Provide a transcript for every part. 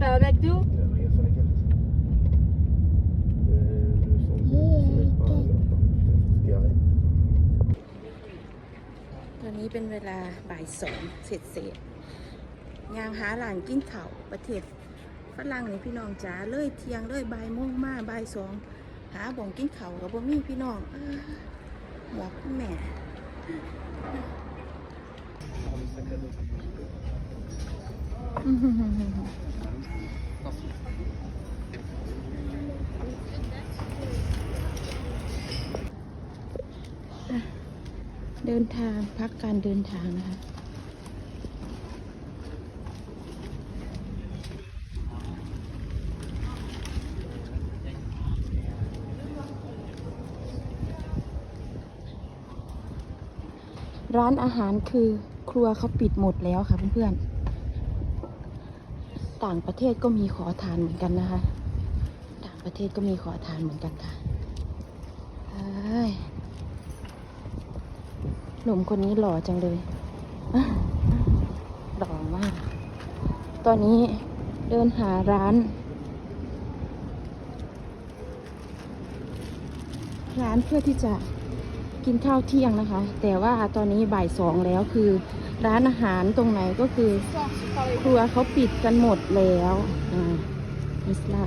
par McDo ตอนนี้เป็นเวลาบ่ายสองเสร็จเสร็จยางหาหลานกินเข่าประเทศฝรั่งนี่พี่น้องจ๋าเลยเทียงเลยบ่ายโมงมาบ่ายสองหาบ่งกินเข่ากับบ่มีพี่น้องหมวกแม่ เดินทางพักการเดินทางนะคะร้านอาหารคือครัวเขาปิดหมดแล้วค่ะเพื่อนๆ ต่างประเทศก็มีขอทานเหมือนกันนะคะ ต่างประเทศก็มีขอทานเหมือนกันค่ะเฮ้ย หนุ่มคนนี้หล่อจังเลยหล่อมาก ตอนนี้เดินหาร้าน ร้านเพื่อที่จะกินข้าวเที่ยงนะคะ แต่ว่าตอนนี้บ่ายสองแล้วคือ ร้านอาหารตรงไหนก็คือ ครัวเขาปิดกันหมดแล้วอ่าอิสลา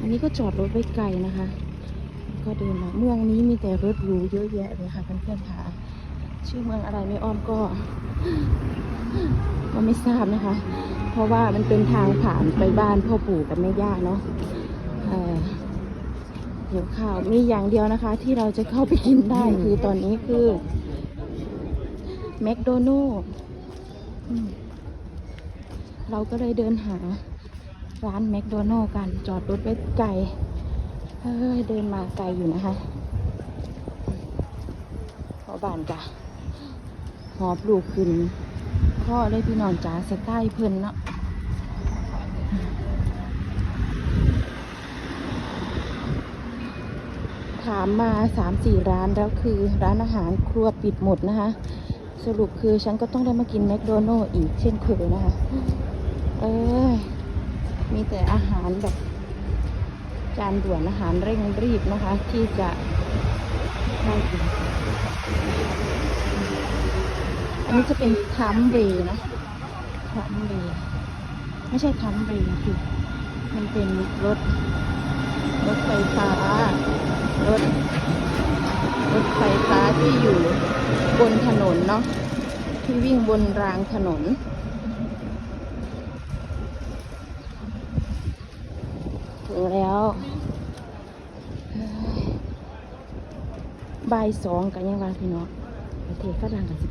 อันนี้ก็จอดรถไว้ไกลนะคะ ก็เดินมาเมืองนี้มีแต่รถหรูเยอะแยะเลยค่ะเพื่อนๆค่ะชื่อเมืองอะไรไม่อ้อมก็ ก็ไม่ทราบนะคะ เพราะว่ามันเป็นทางผ่านไปบ้านพ่อปู่กับแม่ย่าเนาะเอ่อเดี๋ยวข้าวมีอย่างเดียวนะคะ ที่เราจะเข้าไปกินได้คือตอนนี้คือแมคโดนัลล์เราก็เลยเดินหาร้านแมคโดนัลล์กันจอดรถไว้ไกล เฮ้ยเดินมาไกลอยู่นะคะพอบานกะหอบลูกขึ้นพ่อได้พี่น้องจ๋าสไตล์เพิ่นเนาะถามมาสามสี่ร้านแล้วคือร้านอาหารครัวปิดหมดนะคะ สรุปคือฉันก็ต้องได้มากินแมคโดนัลล์อีกเช่นเคยนะคะ เอ้ย มีแต่อาหารแบบ จานด่วนอาหารเร่งรีบนะคะ ที่จะได้กินอันนี้จะเป็นทัมเบย์นะทัมเบย์ไม่ใช่ทัมเบย์คือมันเป็นรถ รถไฟฟ้า รถ รถไฟฟ้าที่อยู่บนถนนเนาะที่วิ่งบนรางถนน ถึงแล้วบ่ายสองกันยังว่าพี่น้องประเทศฝรั่งกันสิ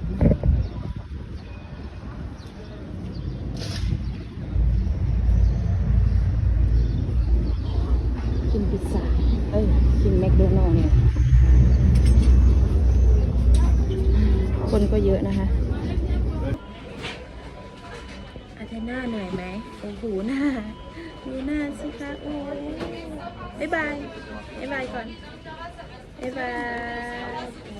กินพิซซ่า เอ้ย กินแมคโดนัลล์เนี่ย คนก็เยอะนะคะอาจจน้าเหนื่อยไหมโอ้โหหน้า ดูหน้าสิคะโอ้ยบ๊ายบายบ๊ายบายก่อนบ๊ายบาย